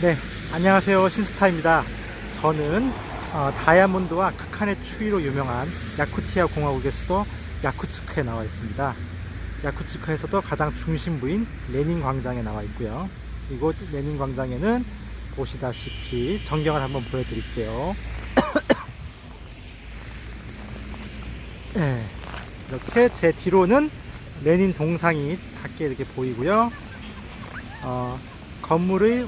네, 안녕하세요. 신스타입니다. 저는 어, 다이아몬드와 극한의 추위로 유명한 야쿠티아 공화국의 수도 야쿠츠크에 나와 있습니다. 야쿠츠크에서도 가장 중심부인 레닌 광장에 나와 있고요. 이곳 레닌 광장에는 보시다시피 전경을 한번 보여드릴게요. 네, 이렇게 제 뒤로는 레닌 동상이 밖에 이렇게 보이고요. 어, 건물의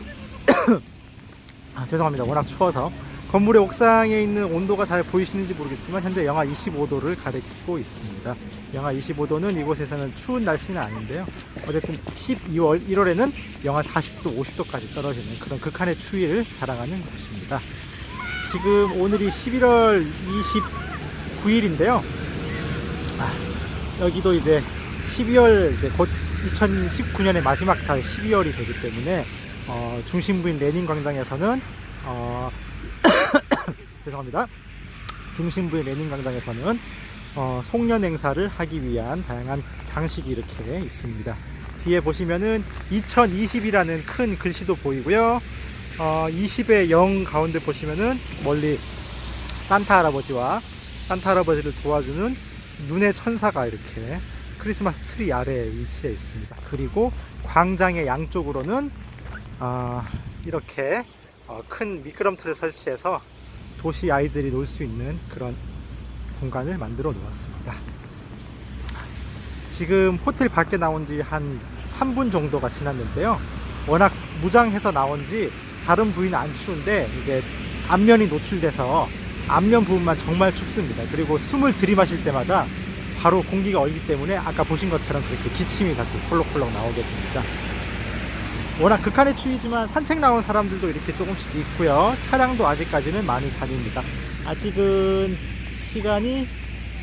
아, 죄송합니다. 워낙 추워서 건물의 옥상에 있는 온도가 잘 보이시는지 모르겠지만 현재 영하 25도를 가리키고 있습니다. 영하 25도는 이곳에서는 추운 날씨는 아닌데요. 어쨌든 12월 1월에는 영하 40도, 50도까지 떨어지는 그런 극한의 추위를 자랑하는 곳입니다. 지금 오늘이 11월 29일인데요. 아, 여기도 이제 12월 이제 곧 2019년의 마지막 달 12월이 되기 때문에 어, 중심부인 레닌 광장에서는 어, 죄송합니다. 중심부의 레닌 광장에서는 어, 송년 행사를 하기 위한 다양한 장식이 이렇게 있습니다. 뒤에 보시면은 2020이라는 큰 글씨도 보이고요. 어, 20의 0 가운데 보시면은 멀리 산타 할아버지와 산타 할아버지를 도와주는 눈의 천사가 이렇게 크리스마스 트리 아래에 위치해 있습니다. 그리고 광장의 양쪽으로는 아, 이렇게 어, 큰 미끄럼틀을 설치해서 도시 아이들이 놀 수 있는 그런 공간을 만들어 놓았습니다. 지금 호텔 밖에 나온 지 한 3분 정도가 지났는데요. 워낙 무장해서 나온 지 다른 부위는 안 추운데 이게 앞면이 노출돼서 앞면 부분만 정말 춥습니다. 그리고 숨을 들이마실 때마다 바로 공기가 얼기 때문에 아까 보신 것처럼 그렇게 기침이 자꾸 콜록콜록 나오게 됩니다. 워낙 극한의 추위지만 산책 나온 사람들도 이렇게 조금씩 있고요. 차량도 아직까지는 많이 다닙니다. 아직은 시간이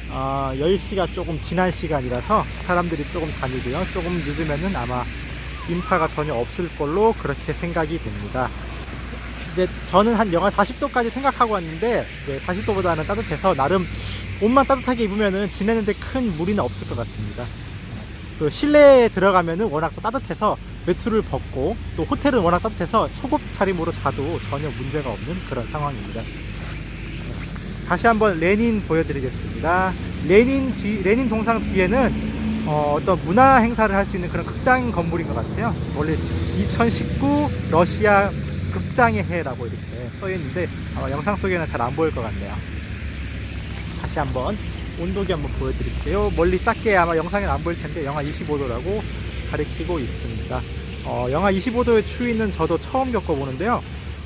어, 10시가 조금 지난 시간이라서 사람들이 조금 다니고요. 조금 늦으면은 아마 인파가 전혀 없을 걸로 그렇게 생각이 됩니다. 이제 저는 한 영하 40도까지 생각하고 왔는데 40도보다는 따뜻해서 나름 옷만 따뜻하게 입으면은 지내는데 큰 무리는 없을 것 같습니다. 그 실내에 들어가면은 워낙 또 따뜻해서 외투를 벗고 또 호텔은 워낙 따뜻해서 속옷 차림으로 자도 전혀 문제가 없는 그런 상황입니다. 다시 한번 레닌 보여드리겠습니다. 레닌 뒤, 레닌 동상 뒤에는 어, 떤 문화 행사를 할 수 있는 그런 극장 건물인 것 같아요. 원래 2019 러시아 극장의 해라고 이렇게 써 있는데 아마 영상 속에는 잘 안 보일 것 같네요. 다시 한번 온도계 한번 보여드릴게요. 멀리 작게 아마 영상에는 안 보일 텐데 영하 25도라고 가리키고 있습니다. 어, 영하 25도의 추위는 저도 처음 겪어보는데요.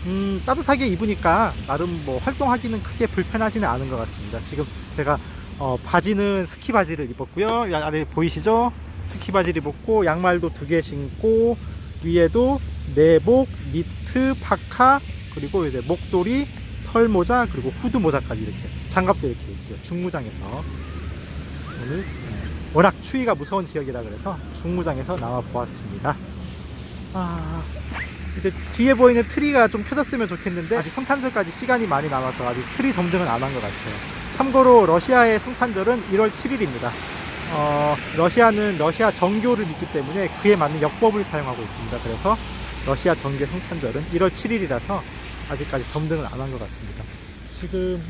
음, 따뜻하게 입으니까 나름 뭐 활동하기는 크게 불편하지는 않은 것 같습니다. 지금 제가 어, 바지는 스키 바지를 입었고요. 이 아래 보이시죠? 스키 바지를 입었고 양말도 두 개 신고 위에도 내복, 니트, 파카 그리고 이제 목도리, 털모자 그리고 후드 모자까지 이렇게 장갑도 이렇게 있고요. 중무장에서 오늘 네, 워낙 추위가 무서운 지역이라 그래서 중무장에서 나와 보았습니다. 아, 이제 뒤에 보이는 트리가 좀 켜졌으면 좋겠는데 아직 성탄절까지 시간이 많이 남아서 아직 트리 점등은 안 한 것 같아요. 참고로 러시아의 성탄절은 1월 7일입니다. 어, 러시아는 러시아 정교를 믿기 때문에 그에 맞는 역법을 사용하고 있습니다. 그래서 러시아 정교 성탄절은 1월 7일이라서 아직까지 점등은 안 한 것 같습니다. 지금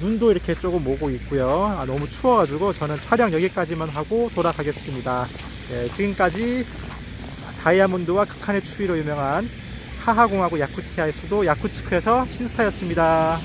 눈도 이렇게 조금 오고 있고요. 아, 너무 추워가지고 저는 촬영 여기까지만 하고 돌아가겠습니다. 예, 지금까지 다이아몬드와 극한의 추위로 유명한 사하공화국 야쿠티아의 수도 야쿠츠크에서 신스타였습니다.